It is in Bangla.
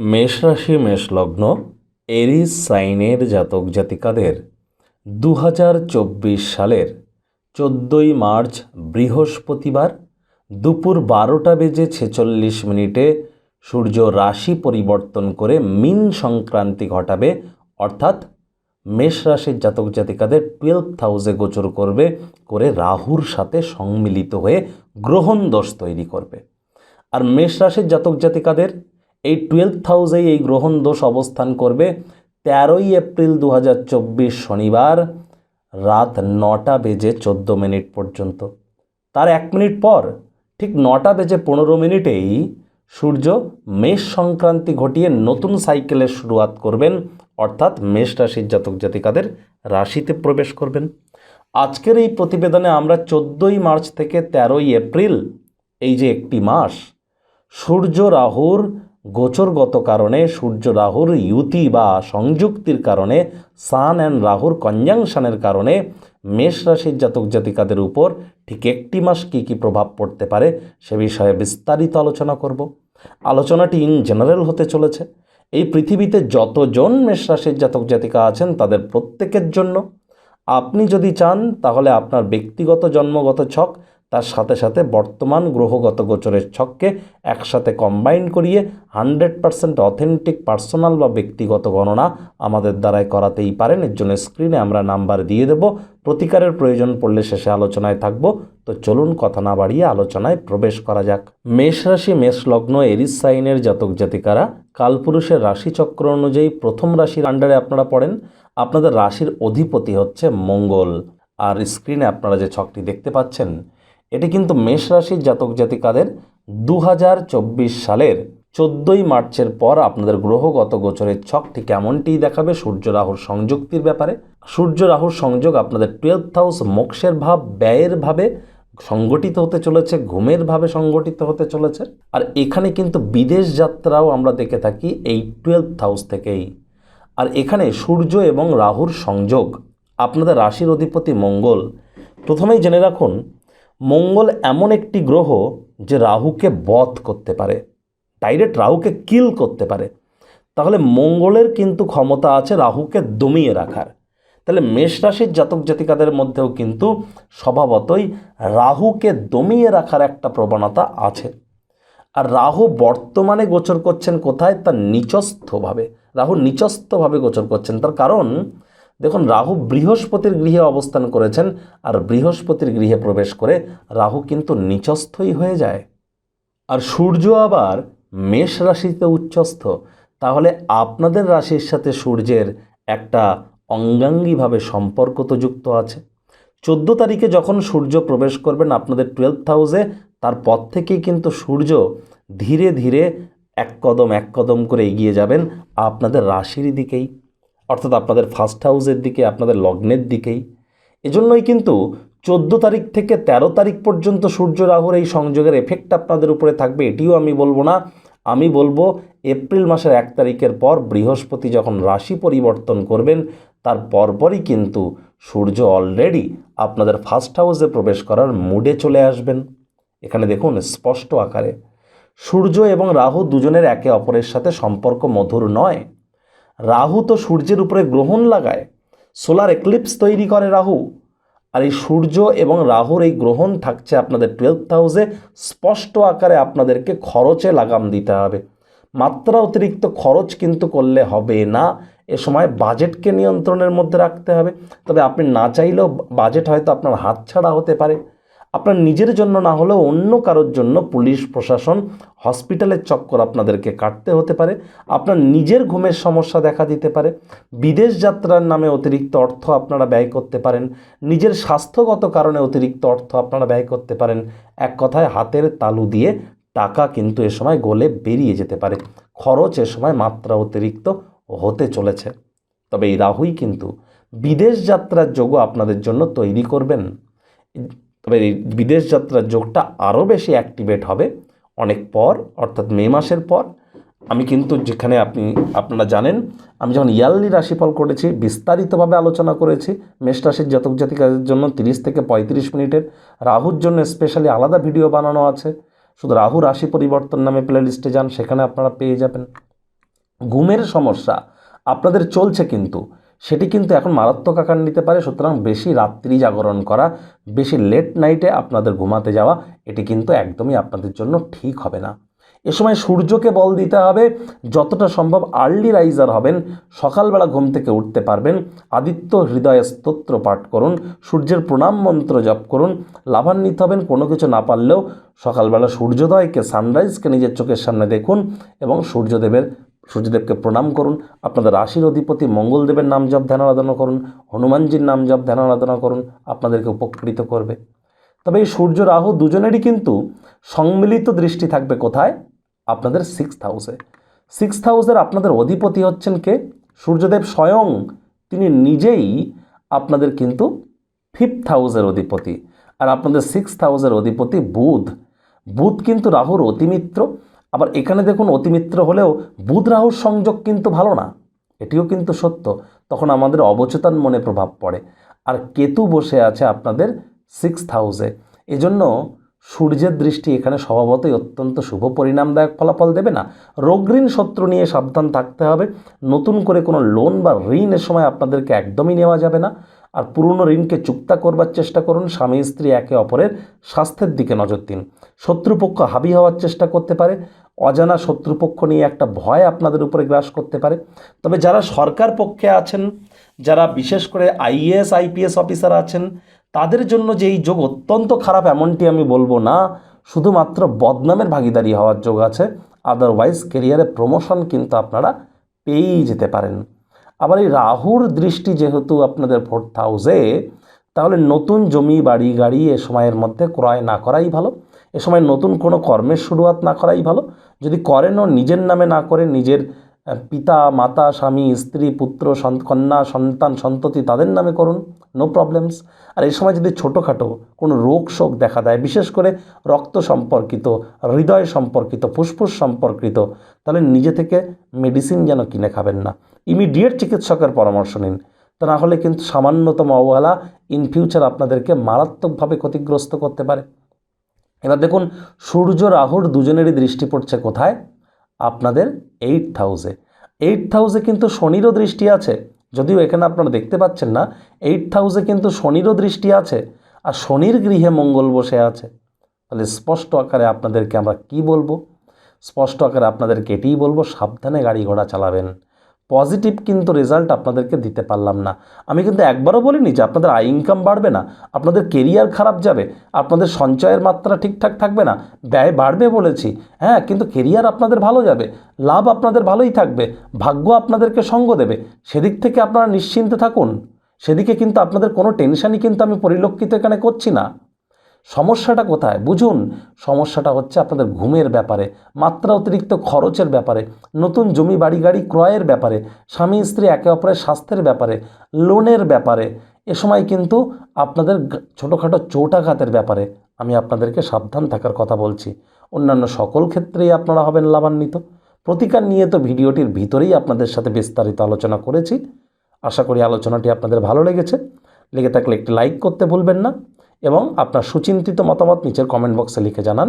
মেষ রাশি, মেষ লগ্ন, এরিস সাইনের জাতক জাতিকাদের দু হাজার চব্বিশ সালের চোদ্দোই মার্চ বৃহস্পতিবার দুপুর বারোটা বেজে ছেচল্লিশ মিনিটে সূর্য রাশি পরিবর্তন করে মিন সংক্রান্তি ঘটাবে, অর্থাৎ মেষ রাশির জাতক জাতিকাদের টুয়েলভ হাউসে গোচর করবে করে রাহুর সাথে সম্মিলিত হয়ে গ্রহণ দোষ তৈরি করবে। আর মেষ রাশির জাতক জাতিকাদের এই টুয়েলভ হাউসেই এই গ্রহণ দোষ অবস্থান করবে তেরোই এপ্রিল দু হাজার চব্বিশ শনিবার রাত নটা বেজে চোদ্দ মিনিট পর্যন্ত। তার এক মিনিট পর, ঠিক নটা বেজে পনেরো মিনিটেই সূর্য মেষ সংক্রান্তি ঘটিয়ে নতুন সাইকেলের শুরুয়াত করবেন, অর্থাৎ মেষ রাশির জাতক জাতিকাদের রাশিতে প্রবেশ করবেন। আজকের এই প্রতিবেদনে আমরা চোদ্দোই মার্চ থেকে তেরোই এপ্রিল, এই যে একটি মাস, সূর্য, রাহুর গোচরগত কারণে সূর্য রাহুর ইউতি বা সংযুক্তির কারণে সান অ্যান্ড রাহুর কনজাংশনের কারণে মেষ রাশির জাতক জাতিকাদের উপর ঠিক একটি মাস কী কী প্রভাব পড়তে পারে সে বিষয়ে বিস্তারিত আলোচনা করব। আলোচনাটি ইন জেনারেল হতে চলেছে। এই পৃথিবীতে যতজন মেষ রাশির জাতক জাতিকা আছেন তাদের প্রত্যেকের জন্য। আপনি যদি চান তাহলে আপনার ব্যক্তিগত জন্মগত ছক তার সাথে সাথে বর্তমান গ্রহগত গোচরের ছককে একসাথে কম্বাইন করিয়ে হান্ড্রেড পারসেন্ট অথেন্টিক পার্সোনাল বা ব্যক্তিগত গণনা আমাদের দ্বারাই করাতেই পারেন। এর জন্য স্ক্রিনে আমরা নাম্বার দিয়ে দেব। প্রতিকারের প্রয়োজন পড়লে শেষে আলোচনায় থাকব। তো চলুন কথা না বাড়িয়ে আলোচনায় প্রবেশ করা যাক। মেষ রাশি, মেষ লগ্ন, এরিস সাইনের জাতক জাতিকারা কালপুরুষের রাশিচক্র অনুযায়ী প্রথম রাশির আন্ডারে আপনারা পড়েন। আপনাদের রাশির অধিপতি হচ্ছে মঙ্গল। আর স্ক্রিনে আপনারা যে ছকটি দেখতে পাচ্ছেন এটি কিন্তু মেষ রাশির জাতক জাতিকাদের দু হাজার চব্বিশ সালের চোদ্দোই মার্চের পর আপনাদের গ্রহগত গোচরের ছকটি কেমনটি দেখাবে? সূর্য রাহুর সংযুক্তির ব্যাপারে। সূর্য রাহুর সংযোগ আপনাদের টুয়েলভ হাউস মোক্ষের ভাব, ব্যয়ের ভাবে সংগঠিত হতে চলেছে, ঘুমের ভাবে সংগঠিত হতে চলেছে। আর এখানে কিন্তু বিদেশ যাত্রাও আমরা দেখে থাকি এই টুয়েলভ হাউস থেকেই। আর এখানে সূর্য এবং রাহুর সংযোগ আপনাদের রাশির অধিপতি মঙ্গল। প্রথমেই জেনে রাখুন মঙ্গল এমন একটি গ্রহ যে রাহুকে বধ করতে পারে। ডাইরেক্ট রাহুকে কিল করতে পারে। তাহলে মঙ্গলের কিন্তু ক্ষমতা আছে রাহুকে দমিয়ে রাখার। তাহলে মেষ রাশির জাতক জাতিকাদের মধ্যেও কিন্তু স্বভাবতই রাহুকে দমিয়ে রাখার একটা প্রবণতা আছে। আর রাহু বর্তমানে গোচর করছেন কোথায়? তার নিচস্থভাবে। রাহু নিচস্থভাবে গোচর করছেন। তার কারণ দেখুন, রাহু বৃহস্পতির গৃহে অবস্থান করেছেন আর বৃহস্পতির গৃহে প্রবেশ করে রাহু কিন্তু নিচস্থই হয়ে যায়। আর সূর্য আবার মেষ রাশিতে উচ্চস্থ। তাহলে আপনাদের রাশির সাথে সূর্যের একটা অঙ্গাঙ্গিভাবে সম্পর্ক তো যুক্ত আছে। চোদ্দ তারিখে যখন সূর্য প্রবেশ করবেন আপনাদের টুয়েলভ হাউসে তারপর থেকেই কিন্তু সূর্য ধীরে ধীরে এক কদম এক কদম করে এগিয়ে যাবেন আপনাদের রাশির দিকেই। অর্থাৎ আপনাদের ফার্স্ট হাউসের দিকে, আপনাদের লগ্নের দিকেই। এজন্যই কিন্তু চোদ্দ তারিখ থেকে ১৩ তারিখ পর্যন্ত সূর্য রাহুর এই সংযোগের এফেক্ট আপনাদের উপরে থাকবে। এটিও আমি বলব না। আমি বলব, এপ্রিল মাসের এক তারিখের পর বৃহস্পতি যখন রাশি পরিবর্তন করবেন, তার পরপরই কিন্তু সূর্য অলরেডি আপনাদের ফার্স্ট হাউসে প্রবেশ করার মুডে চলে আসবেন। এখানে দেখুন, স্পষ্ট আকারে। সূর্য এবং রাহু দুজনের একে অপরের সাথে সম্পর্ক মধুর নয়। রাহু তো সূর্যের উপরে গ্রহণ লাগায় সোলার এক্লিপস তৈরি করে রাহু। আর এই সূর্য এবং রাহুর এই গ্রহণ থাকছে আপনাদের টুয়েলভ হাউসে স্পষ্ট আকারে আপনাদেরকে খরচে লাগাম দিতে হবে। মাত্রা অতিরিক্ত খরচ কিন্তু করলে হবে না, এ সময় বাজেটকে নিয়ন্ত্রণের মধ্যে রাখতে হবে। তবে আপনি না চাইলেও বাজেট হয়তো আপনার হাতছাড়া হতে পারে। আপনার নিজের জন্য না হলেও অন্য কারোর জন্য পুলিশ, প্রশাসন হসপিটালের চক্কর আপনাদেরকে কাটতে হতে পারে। আপনার নিজের ঘুমের সমস্যা দেখা দিতে পারে। বিদেশ যাত্রার নামে অতিরিক্ত অর্থ আপনারা ব্যয় করতে পারেন। নিজের স্বাস্থ্যগত কারণে অতিরিক্ত অর্থ আপনারা ব্যয় করতে পারেন। এক কথায় হাতের তালু দিয়ে টাকা কিন্তু এ সময় গলে বেরিয়ে যেতে পারে। খরচ এ সময় মাত্রা অতিরিক্ত হতে চলেছে। তবে এই রাহুই কিন্তু বিদেশ যাত্রার যোগও আপনাদের জন্য তৈরি করবেন। তবে এই বিদেশ যাত্রার যোগটা আরও বেশি অ্যাক্টিভেট হবে অনেক পর, অর্থাৎ মে মাসের পর। আমি কিন্তু যেখানে আপনি, আপনারা জানেন, আমি যখন ইয়ারলি রাশিফল করেছি, বিস্তারিতভাবে আলোচনা করেছি, মেষ রাশির জাতক জাতিকাদের জন্য তিরিশ থেকে পঁয়ত্রিশ মিনিটের। রাহুর জন্য স্পেশালি আলাদা ভিডিও বানানো আছে। শুধু রাহু রাশি পরিবর্তন নামে প্লে লিস্টে যান, সেখানে আপনারা পেয়ে যাবেন। ঘুমের সমস্যা, আপনাদের চলছে কিন্তু। সেটি কিন্তু এখন মারাত্মক আকার নিতে পারে। সুতরাং বেশি রাত্রি জাগরণ করা, বেশি লেট নাইটে আপনাদের ঘুমাতে যাওয়া, এটি কিন্তু একদমই আপনাদের জন্য ঠিক হবে না। এ সময় সূর্যকে বল দিতে হবে, যতটা সম্ভব আর্লি রাইজার হবেন, সকালবেলা ঘুম থেকে উঠতে পারবেন, আদিত্য হৃদয়ে স্তোত্র পাঠ করুন, সূর্যের প্রণাম মন্ত্র জপ করুন, লাভান্বিত হবেন কোনো কিছু না পারলেও সকালবেলা সূর্যোদয়কে সানরাইজকে নিজের চোখের সামনে দেখুন এবং সূর্যদেবের সূর্যদেবকে প্রণাম করুন, আপনাদের রাশির অধিপতি মঙ্গলদেবের নাম জপ ধ্যান আরাধনা করুন, হনুমানজির নাম জপ ধ্যান আরাধনা করুন, আপনাদেরকে উপকৃত করবে। তবে এই সূর্য রাহু দুজনেরই কিন্তু সম্মিলিত দৃষ্টি থাকবে কোথায়? আপনাদের সিক্স হাউসে সিক্স হাউসের আপনাদের অধিপতি হচ্ছেন কে? সূর্যদেব স্বয়ং, তিনি নিজেই আপনাদের কিন্তু ফিফথ হাউসের অধিপতি। আর আপনাদের সিক্স হাউসের অধিপতি বুধ। বুধ কিন্তু রাহুর অতিমিত্র। আবার এখানে দেখুন অতিমিত্র হলেও বুধ রাহুর সংযোগ কিন্তু ভালো না। এটিও কিন্তু সত্য। তখন আমাদের অবচেতন মনে প্রভাব পড়ে। আর কেতু বসে আছে আপনাদের সিক্স হাউসে এজন্য সূর্যের দৃষ্টি এখানে স্বভাবতই অত্যন্ত শুভ পরিণামদায়ক ফলাফল দেবে না। রোগঋণ শত্রু নিয়ে সাবধান থাকতে হবে। নতুন করে কোনো লোন বা ঋণের সময় আপনাদেরকে একদমই নেওয়া যাবে না। আর পুরনো ঋণকে চুক্তা করবার চেষ্টা করুন। স্বামী স্ত্রী একে অপরের স্বাস্থ্যের দিকে নজর দিন। শত্রুপক্ষ হাবি হওয়ার চেষ্টা করতে পারে। অজানা শত্রুপক্ষ নিয়ে একটা ভয় আপনাদের উপরে গ্রাস করতে পারে। তবে যারা সরকার পক্ষে আছেন, যারা বিশেষ করে আইএএস আইপিএস অফিসার আছেন, তাদের জন্য যে এই যোগ অত্যন্ত খারাপ এমনটি আমি বলব না। শুধুমাত্র বদনামের ভাগিদারি হওয়ার যোগ আছে। আদারওয়াইজ কেরিয়ারে প্রমোশন কিন্তু আপনারা পেয়েই যেতে পারেন। আবার এই রাহুর দৃষ্টি যেহেতু আপনাদের ফোর্থ হাউসে তাহলে নতুন জমি, বাড়ি, গাড়ি এ সময়ের মধ্যে ক্রয় না করাই ভালো। এ সময় নতুন কোনো কর্মের শুরুয়াত না করাই ভালো। যদি করেনও নিজের নামে না করে নিজের পিতা, মাতা, স্বামী, স্ত্রী, পুত্র কন্যা, সন্তান, সন্ততি তাদের নামে করুন নো প্রবলেমস আর এই সময় যদি ছোটোখাটো কোনো রোগ শোক দেখা দেয়, বিশেষ করে রক্ত সম্পর্কিত, হৃদয় সম্পর্কিত, ফুসফুস সম্পর্কিত, তাহলে নিজে থেকে মেডিসিন যেন কিনে খাবেন না। ইমিডিয়েট চিকিৎসকের পরামর্শ নিন। তা না হলে কিন্তু সামান্যতম অবহেলা ইন ফিউচার আপনাদেরকে মারাত্মকভাবে ক্ষতিগ্রস্ত করতে পারে। এবার দেখুন, সূর্য, রাহুর দুজনেরই দৃষ্টি পড়ছে কোথায়? আপনাদের এইট হাউসে এইট হাউসে কিন্তু শনিরও দৃষ্টি আছে। যদিও এখানে আপনারা দেখতে পাচ্ছেন না এইট হাউসে কিন্তু শনিরও দৃষ্টি আছে আর শনির গৃহে মঙ্গল বসে আছে। তাহলে স্পষ্ট আকারে আপনাদেরকে আমরা কি বলব? স্পষ্ট আকারে আপনাদেরকে এটিই বলব, সাবধানে গাড়ি ঘোড়া চালাবেন। পজিটিভ কিন্তু রেজাল্ট আপনাদেরকে দিতে পারলাম না। আমি কিন্তু একবারও বলিনি যে আপনাদের আয় ইনকাম বাড়বে না, আপনাদের কেরিয়ার খারাপ যাবে, আপনাদের সঞ্চয়ের মাত্রা ঠিকঠাক থাকবে না, ব্যয় বাড়বে বলেছি। হ্যাঁ কিন্তু কেরিয়ার আপনাদের ভালো যাবে, লাভ আপনাদের ভালোই থাকবে, ভাগ্য আপনাদেরকে সঙ্গ দেবে। সেদিক থেকে আপনারা নিশ্চিন্তে থাকুন, সেদিকে কিন্তু আপনাদের কোনো টেনশানই কিন্তু আমি পরিলক্ষিত এখানে করছি না। সমস্যাটা কোথায়? বুঝুন, সমস্যাটা হচ্ছে আপনাদের ঘুমের ব্যাপারে, মাত্রা অতিরিক্ত খরচের ব্যাপারে, নতুন জমি, বাড়ি, গাড়ি ক্রয়ের ব্যাপারে, স্বামী, স্ত্রী, একে অপরের স্বাস্থ্যের ব্যাপারে, লোনের ব্যাপারে, এ সময় কিন্তু আপনাদের ছোটোখাটো চোটাঘাতের ব্যাপারে আমি আপনাদেরকে সাবধান থাকার কথা বলছি। অন্যান্য সকল ক্ষেত্রেই আপনারা হবেন লাভান্বিত। প্রতিকার নিয়ে তো ভিডিওটির ভিতরেই আপনাদের সাথে বিস্তারিত আলোচনা করেছি। আশা করি আলোচনাটি আপনাদের ভালো লেগেছে। লেগে থাকলে একটি লাইক করতে ভুলবেন না। এবং আপনার সুচিন্তিত মতামত নিচের কমেন্ট বক্সে লিখে জানান।